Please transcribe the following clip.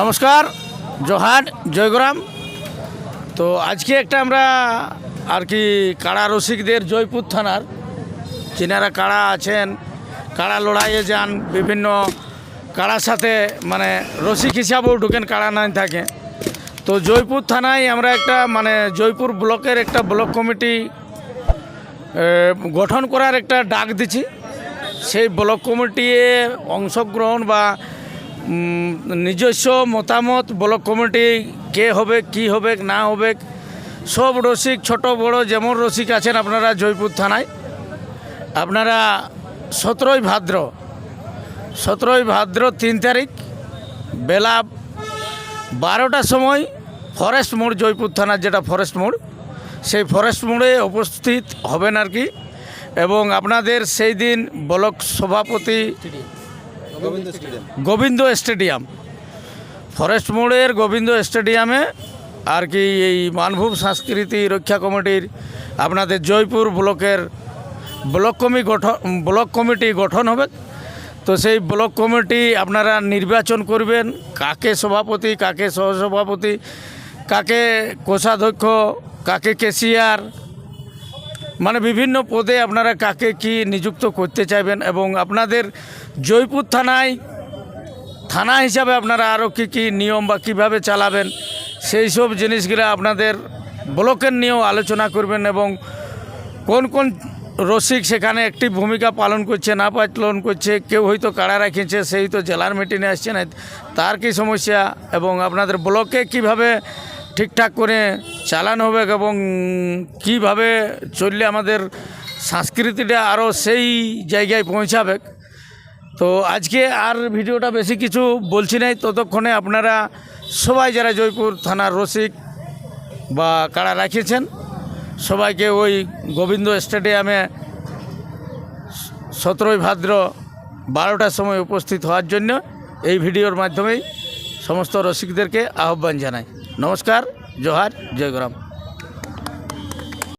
নমস্কার, জোহার, জয়গ্রাম। তো আজকে একটা আমরা আর কি কাড়া রসিকদের জয়পুর থানার যিনারা কাড়া আছেন, কাড়া লড়াইয়ে যান, বিভিন্ন কাড়ার সাথে মানে রসিক হিসাবেও ঢুকেন, কাড়া নাই থাকে। তো জয়পুর থানায় আমরা একটা মানে জয়পুর ব্লকের একটা ব্লক কমিটি গঠন করার একটা ডাক দিছি। সেই ব্লক কমিটিয়ে অংশগ্রহণ বা নিজস্ব মতামত, ব্লক কমিটি কে হবে, কি হবে, না হবে, সব রসিক, ছোট, বড়, যেমন রসিক আছেন আপনারা জয়পুর থানায়। আপনারা সতেরোই ভাদ্র সতেরোই ভাদ্র তিন তারিখ, বেলা বারোটার সময় ফরেস্ট মোড়, জয়পুর থানার যেটা ফরেস্ট মোড়, সেই ফরেস্ট মোড়ে উপস্থিত হবেন আর কি। এবং আপনাদের সেই দিন ব্লক সভাপতি গোবিন্দ স্টেডিয়াম। ফরেস্ট মোড়ের গোবিন্দ স্টেডিয়ামে আর কি এই মানভূম সংস্কৃতি রক্ষা কমিটির, আপনাদের জয়পুর ব্লকের ব্লক কমি গঠন, ব্লক কমিটি গঠন হবে। তো সেই ব্লক কমিটি আপনারা নির্বাচন করবেন, কাকে সভাপতি, কাকে সহসভাপতি, কাকে কোষাধ্যক্ষ, কাকে কেশিয়ার মানে বিভিন্ন পদে আপনারা কাকে কি নিযুক্ত করতে চাইবেন এবং আপনাদের জয়পুর থানায়, থানা হিসাবে আপনারা আরও কী কী নিয়ম বা কীভাবে চালাবেন, সেই সব জিনিসগুলো আপনাদের ব্লকের নিয়েও আলোচনা করবেন এবং কোন কোন রসিক সেখানে একটি ভূমিকা পালন করছে, না পালন করছে, কেউ হয়তো কাড়া রাখিয়েছে সেই তো জেলার মিটিংয়ে আসছে না, তার কি সমস্যা এবং আপনাদের ব্লকে কীভাবে ঠিকঠাক করে চালানো হবে এবং কীভাবে চললে আমাদের সংস্কৃতিটা আরও সেই জায়গায় পৌঁছাবে। তো আজকে আর ভিডিওটা বেশি কিছু বলছি নাই। ততক্ষণে আপনারা সবাই যারা জয়পুর থানার রসিক বা কারা রাখিয়েছেন, সবাইকে ওই গোবিন্দ স্টেডিয়ামে সতেরোই ভাদ্র বারোটার সময় উপস্থিত হওয়ার জন্য এই ভিডিওর মাধ্যমেই সমস্ত রসিকদেরকে আহ্বান জানাই। নমস্কার জোহার জয়গ্রাম